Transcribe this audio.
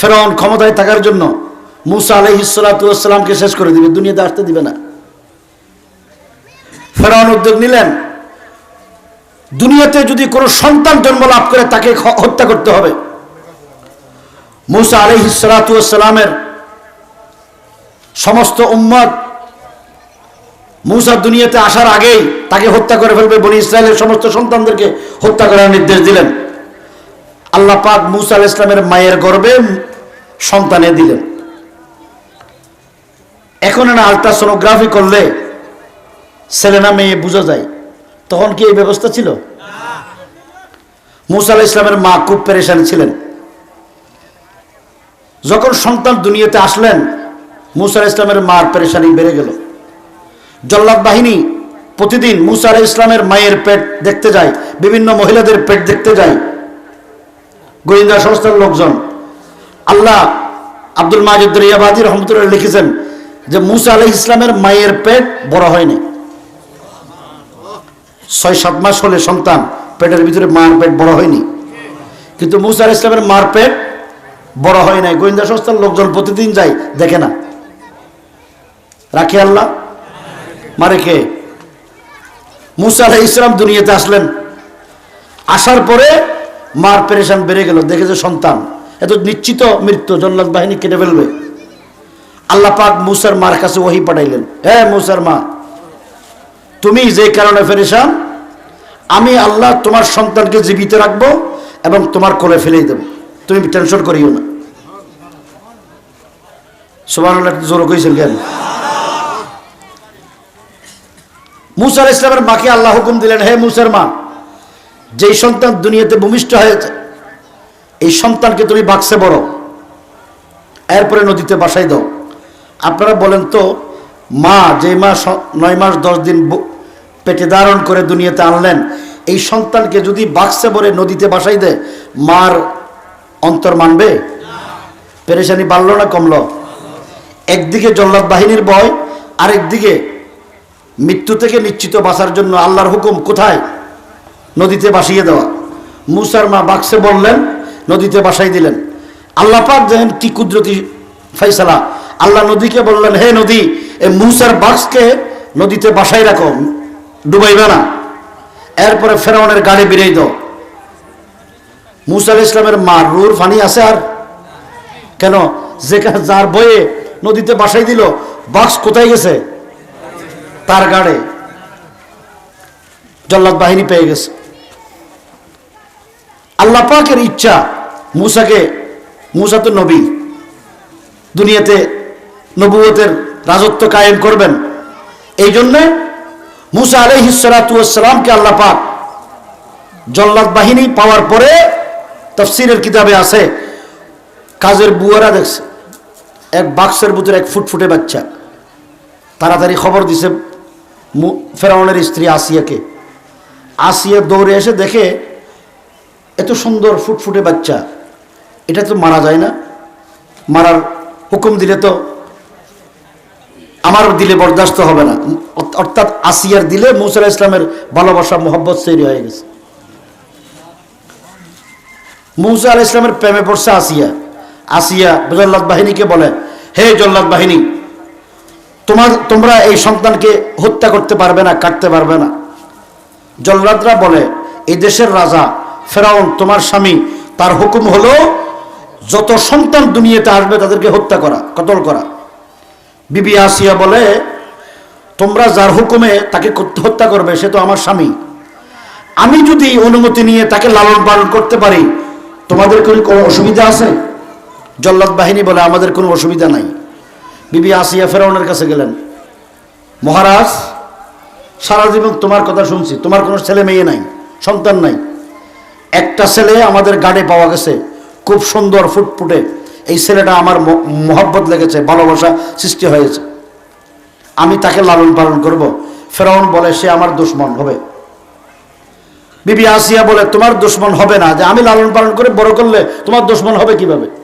ফেরাউন ক্ষমতায় থাকার জন্য মুসা আলহিসাল্লামকে শেষ করে দিবে, দুনিয়াতে আসতে দিবে না। ফেরাউন উদ্যোগ নিলেন, দুনিয়াতে যদি কোনো সন্তান জন্ম লাভ করে তাকে হত্যা করতে হবে। মুসা আলহিসালামের সমস্ত উম্মত মুসা দুনিয়াতে আসার আগেই তাকে হত্যা করে ফেলবে, বনি ইসরায়েলের সমস্ত সন্তানদেরকে হত্যা করার নির্দেশ দিলেন। আল্লাহ পাক মুসা আল ইসলামের মায়ের গর্বে সন্তানে দিলেন। এখন না আলট্রাসোনোগ্রাফি করলে ছেলে না মেয়ে বোঝা যায়। তখন কি এই ব্যবস্থা ছিল? মুসা ইসলামের মা খুব পেরেশান ছিলেন। যখন সন্তান দুনিয়াতে আসলেন, মুসা ইসলামের মার পেরেশানি বেড়ে গেল। জল্লাদ বাহিনী প্রতিদিন মুসা ইসলামের মায়ের পেট দেখতে যায়, বিভিন্ন মহিলাদের পেট দেখতে যায়। গোয়েন্দা সংস্থার লোকজন আল্লাহ আব্দুল ইয়াবাদী রহমতুল্লাহ লিখেছেন যে মুসা আলাহ ইসলামের মায়ের পেট বড় হয়নি। ছয়, সাত মাস হলে সন্তান, পেটের ভিতরে মার পেট বড় হয়নি। কিন্তু মুসা আলাহ ইসলামের মার পেট বড় হয় নাই। গোয়েন্দা সংস্থার লোকজন প্রতিদিন যায়, দেখে না। রাখে আল্লাহ। মারে কে? মুসা আলাহ ইসলাম দুনিয়াতে আসলেন। আসার পরে মার পেরেশান বেড়ে গেল। দেখেছে সন্তান এত নিশ্চিত মৃত্যু জল্লাদ বাহিনী কেটে ফেলবে। আল্লাহ পাক মুসার মার কাছে ওহি পাঠাইলেন হ্যাঁ মুসার মা, তুমি যে কারণে ফেরেশান, আমি আল্লাহ তোমার সন্তানকে জীবিত রাখব এবং তোমার কোলে ফেলেই দেবো। তুমি টেনশন করিও না। সোমান জোর কইছেন কেন? মুসার ইসলামের মাকে আল্লাহ হুকুম দিলেন, হে মুসার মা, যেই সন্তান দুনিয়াতে ভূমিষ্ঠ হয়েছে এই সন্তানকে তুমি বাক্সে বড়। এরপরে নদীতে বাসাই দাও। আপনারা বলেন তো, মা যে মা নয় মাস, দশ দিন পেটে ধারণ করে দুনিয়াতে আনলেন, এই সন্তানকে যদি বাক্সে ভরে নদীতে বাসাই দেয়, মার অন্তর মানবে? পেরেশানি বাড়লো না কমলো? একদিকে জল্লাদ বাহিনীর ভয়, আরেকদিকে মৃত্যু থেকে নিশ্চিত বাঁচার জন্য আল্লাহর হুকুম কোথায়? নদীতে বাসিয়ে দেওয়া। মুসার মা বাক্সে বললেন নদীতে বাসাই দিলেন। আল্লাহ পাক দেখেন কি কুদরতি ফাইসালা আল্লাহ নদীকে বললেন, হে নদী, এ মুসার বাক্সকে নদীতে বাসাই রাখো, ডুবাইবে না। এরপরে ফেরাউনের গাড়ি বেরিয়ে দাও। মুসা ইসলামের মা রুর ফানি আছে আর? কেন? যেখানে যার বয়ে নদীতে বাসাই দিল বাক্স কোথায় গেছে? তার গাড়ে। জল্লাদ বাহিনী পেয়ে গেছে। আল্লাহ পাকের ইচ্ছা মুসাকে, মুসা তো নবী, দুনিয়াতে নবুয়তের রাজত্ব কায়েম করবেন। এই জন্যে মুসা আলহিসালামকে আল্লাহ পাক জল্লাদ বাহিনী পাওয়ার পরে তফসিরের কিতাবে আছে, কাজের বুয়ারা দেখছে, এক বাক্সের ভিতরে এক ফুটফুটে বাচ্চা, তাড়াতাড়ি খবর দিছে ফেরাউনের স্ত্রী আসিয়াকে। আসিয়া দৌড়ে এসে দেখে এত সুন্দর ফুটফুটে বাচ্চা, এটা তো মারা যায় না। মারার হুকুম দিলে তো আমার দিলে বরদাস্ত হবে না। অর্থাৎ আসিয়ার দিলে মুসা ইসলামের ভালোবাসা, মোহব্বত তৈরি হয়ে গেছে। মুসা আল ইসলামের প্রেমে পড়ছে আসিয়া। আসিয়া জল্লাদ বাহিনীকে বলে, হে জল্লাদ বাহিনী, তোমার, তোমরা এই সন্তানকে হত্যা করতে পারবে না, কাটতে পারবে না। জল্লাদরা বলে এই দেশের রাজা ফেরাউন, তোমার স্বামী, তার হুকুম হলো, যত সন্তান দুনিয়াতে আসবে তাদেরকে হত্যা করা, কতল করা। বিবি আসিয়া বলে, তোমরা যার হুকুমে তাকে হত্যা করবে, সে তো আমার স্বামী। আমি যদি অনুমতি নিয়ে তাকে লালন পালন করতে পারি, তোমাদের কোনো কোনো অসুবিধা আছে? জল্লাদ বাহিনী বলে, আমাদের কোনো অসুবিধা নাই। বিবি আসিয়া ফেরাউনের কাছে গেলেন। মহারাজ, সারা জীবন তোমার কথা শুনছি, তোমার কোনো ছেলে মেয়ে নাই, সন্তান নাই। একটা ছেলে আমাদের গাড়ে পাওয়া গেছে, খুব সুন্দর ফুটফুটে। এই ছেলেটা আমার মহব্বত লেগেছে, ভালোবাসা সৃষ্টি হয়েছে। আমি তাকে লালন পালন করব। ফেরাউন বলে, সে আমার দুশ্মন হবে। বিবি আসিয়া বলে, তোমার দুশ্মন হবে না। যে আমি লালন পালন করে বড় করলে তোমার দুশ্মন হবে কীভাবে?